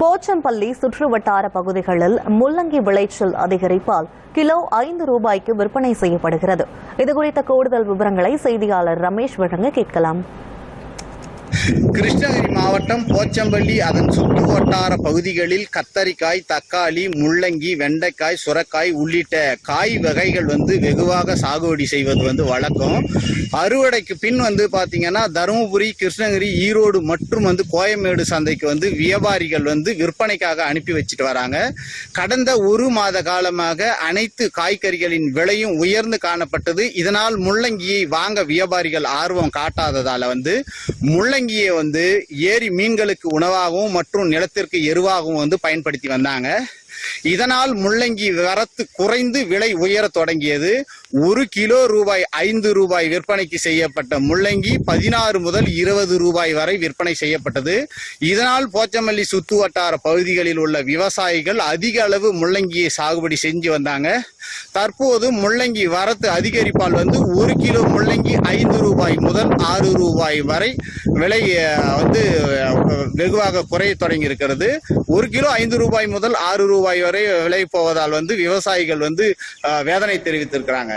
போச்சம்பள்ளி சுற்றுவட்டார பகுதிகளில் முள்ளங்கி விளைச்சல் அதிகரிப்பால் கிலோ ஐந்து ரூபாய்க்கு விற்பனை செய்யப்படுகிறது. இதுகுறித்த கூடுதல் விவரங்களை செய்தியாளர் ரமேஷ் வழங்க கேட்கலாம். கிருஷ்ணகிரி மாவட்டம் போச்சம்பள்ளி அதன் சுற்று வட்டார பகுதிகளில் கத்தரிக்காய் தக்காளி முள்ளங்கி வெண்டைக்காய் சுரக்காய் உள்ளிட்ட காய் வகைகள் வந்து வெகுவாக சாகுபடி செய்வது வந்து வழக்கம். அறுவடைக்கு பின் வந்து பார்த்தீங்கன்னா தருமபுரி கிருஷ்ணகிரி ஈரோடு மற்றும் வந்து கோயம்பேடு சந்தைக்கு வந்து வியாபாரிகள் வந்து விற்பனைக்காக அனுப்பி வச்சுட்டு வராங்க. கடந்த ஒரு மாத காலமாக அனைத்து காய்கறிகளின் விலையும் உயர்ந்து காணப்பட்டது. இதனால் முள்ளங்கியை வாங்க வியாபாரிகள் ஆர்வம் காட்டாததால வந்து முள்ளங்கியை வந்து ஏரி மீன்களுக்கு உணவாகவும் மற்றும் நிலத்திற்கு எருவாகவும் வந்து பயன்படுத்தி வந்தாங்க. இதனால் முள்ளங்கி வரத்து குறைந்து விலை உயரத் தொடங்கியது. ஒரு கிலோ ரூபாய் ஐந்து ரூபாய் விற்பனைக்கு செய்யப்பட்ட முள்ளங்கி பதினாறு முதல் இருபது ரூபாய் வரை விற்பனை செய்யப்பட்டது. இதனால் போச்சமல்லி சுத்து வட்டார பகுதிகளில் உள்ள விவசாயிகள் அதிக அளவு முள்ளங்கியை சாகுபடி செஞ்சு வந்தாங்க. தற்போது முள்ளங்கி வரத்து அதிகரிப்பால் வந்து ஒரு கிலோ முள்ளங்கி ஐந்து ரூபாய் முதல் ஆறு ரூபாய் வரை விலை வந்து வெகுவாக குறைய தொடங்கி இருக்கிறது ஒரு கிலோ ஐந்து ரூபாய் முதல் ஆறு ரூபாய் வரை விலை போவதால் வந்து விவசாயிகள் வந்து வேதனை தெரிவித்திருக்கிறாங்க.